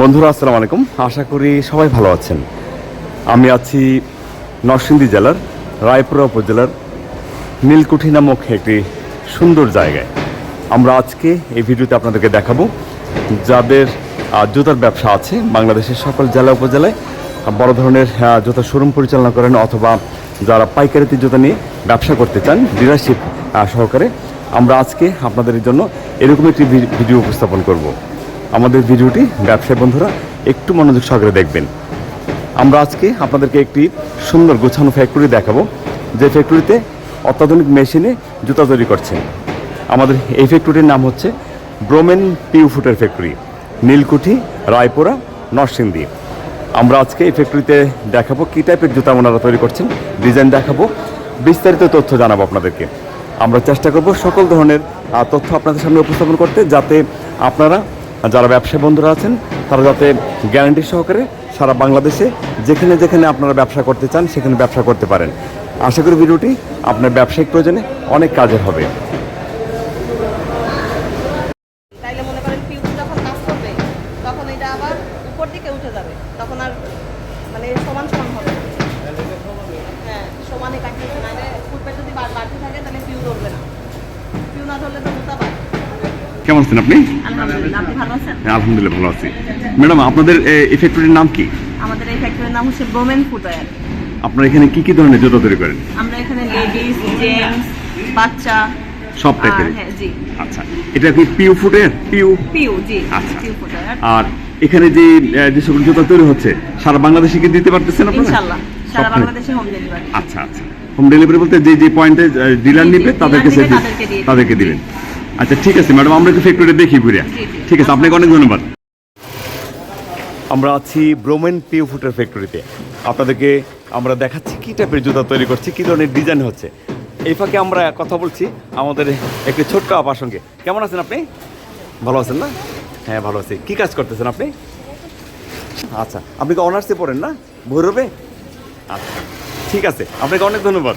বন্ধুরা, আসসালামু আলাইকুম। আশা করি সবাই ভালো আছেন। আমি আছি নরসিংদী জেলার, রায়পুরা উপজেলার নীলকুঠি নামক একটি সুন্দর জায়গায়। আমরা আজকে এই ভিডিওতে আপনাদেরকে দেখাবো যাদের জুতার ব্যবসা আছে বাংলাদেশের সকল জেলা উপজেলায়, বড় ধরনের জুতার শোরুম পরিচালনা করেন অথবা যারা পাইকারিতে জুতা নিয়ে ব্যবসা করতে চান ডিলারশিপ সহকারে, আমরা আজকে আপনাদের জন্য এরকম একটি ভিডিও উপস্থাপন করব। আমাদের ভিডিওটি ব্যবসায়ী বন্ধুরা একটু মনোযোগ সহকারে দেখবেন। আমরা আজকে আপনাদেরকে একটি সুন্দর গোছানো ফ্যাক্টরি দেখাবো, যে ফ্যাক্টরিতে অত্যাধুনিক মেশিনে জুতা তৈরি করছেন। আমাদের এই ফ্যাক্টরির নাম হচ্ছে ব্রোমেন পিউ ফুটের ফ্যাক্টরি নীলকুঠি, রায়পুরা, নরসিংদী। আমরা আজকে এই ফ্যাক্টরিতে দেখাবো কী টাইপের জুতা ওনারা তৈরি করছেন ডিজাইন দেখাবো, বিস্তারিত তথ্য জানাব আপনাদেরকে। আমরা চেষ্টা করব সকল ধরনের তথ্য আপনাদের সামনে উপস্থাপন করতে, যাতে আপনারা যারা ব্যবসায়ী বন্ধুরা আছেন, তারা যাতে গ্যারান্টি সহকারে সারা বাংলাদেশে যেখানে যেখানে আপনারা ব্যবসা করতে চান, সেখানে ব্যবসা করতে পারেন। আশা করি ভিডিওটি আপনার ব্যবসায়িক প্রয়োজনে অনেক কাজের হবে। মনে মানে সমান সমান হ্যাঁ নাহলে ফুটপে যদি বাড়তে থাকে, তাহলে পিউ ধরবে না। পিউ না ধরলে তো কেমন আছেন আপনি? আলহামদুলিল্লাহ ভালো আছেন? হ্যাঁ, আলহামদুলিল্লাহ ভালো আছি। ম্যাডাম আপনাদের এই ফ্যাক্টরির নাম কি? আমাদের এই ফ্যাক্টরির নাম হচ্ছে ব্রোমেন ফুটওয়্যার আপনারা এখানে কি কি ধরনের জুতা তৈরি করেন? আমরা এখানে লেডিস জেন্টস বাচ্চা সব টাইপের হ্যাঁ জি। আচ্ছা এটা কি পিউ ফুটের পিউ পিউ জি আচ্ছা। আর এখানে যে যে সকল জুতা তৈরি হচ্ছে সারা বাংলাদেশে কি দিতে পারতেছেন আপনারা? ইনশাল্লাহ সারা বাংলাদেশে হোম ডেলিভারি আচ্ছা আচ্ছা। হোম ডেলিভারি বলতে যে যে পয়েন্টে ডিলার নিবে তাদেরকে তাদেরকে দিবেন। আচ্ছা ঠিক আছে ম্যাডাম আমরা একটু ফ্যাক্টরি দেখি ঘুরে। ঠিক আছে আপনাকে অনেক ধন্যবাদ। আমরা আছি ব্রোমেন পিউ ফুটের ফ্যাক্টরিতে আপনাদেরকে আমরা দেখাচ্ছি কী টাইপের জুতা তৈরি করছি কী ধরনের ডিজাইন হচ্ছে। এই ফাঁকে আমরা কথা বলছি আমাদের একটি ছোট্ট আপার সঙ্গে। কেমন আছেন আপনি? ভালো আছেন না? হ্যাঁ ভালো আছি। কী কাজ করতেছেন আপনি? আচ্ছা আপনি তো অনার্সে পড়েন না? ভৈরবে? আচ্ছা ঠিক আছে আপনাকে অনেক ধন্যবাদ।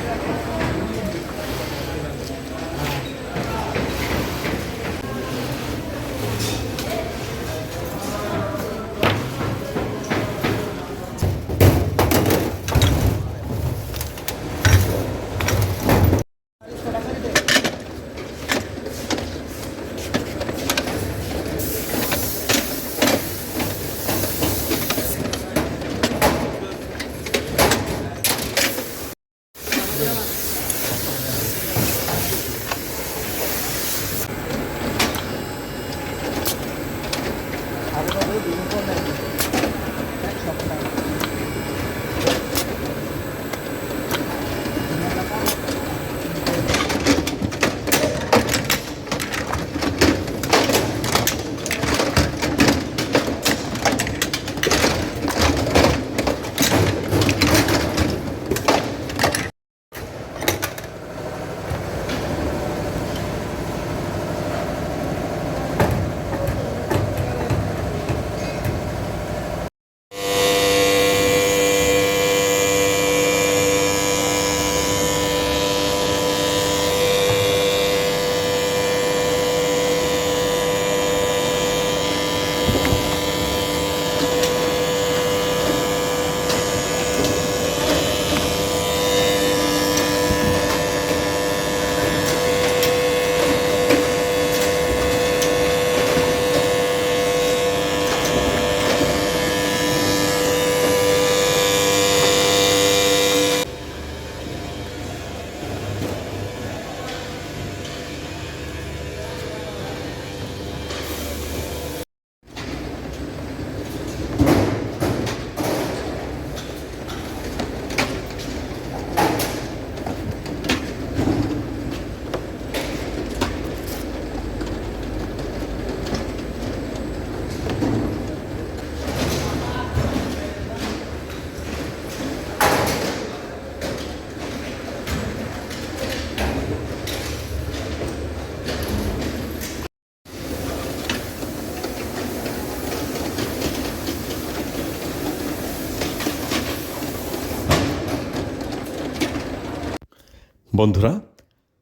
বন্ধুরা,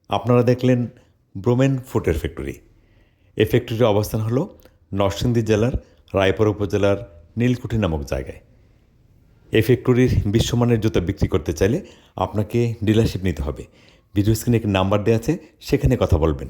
আপনারা দেখলেন ব্রোমেন ফুটের ফ্যাক্টরি। এই ফ্যাক্টরির অবস্থান হলো নরসিংদী জেলার রায়পুর উপজেলার নীলকুঠি নামক জায়গায়। এই ফ্যাক্টরির বিশ্বমানের জুতা বিক্রি করতে চাইলে আপনাকে ডিলারশিপ নিতে হবে। ভিডিও স্ক্রিনে একটি নাম্বার দেওয়া আছে, সেখানে কথা বলবেন।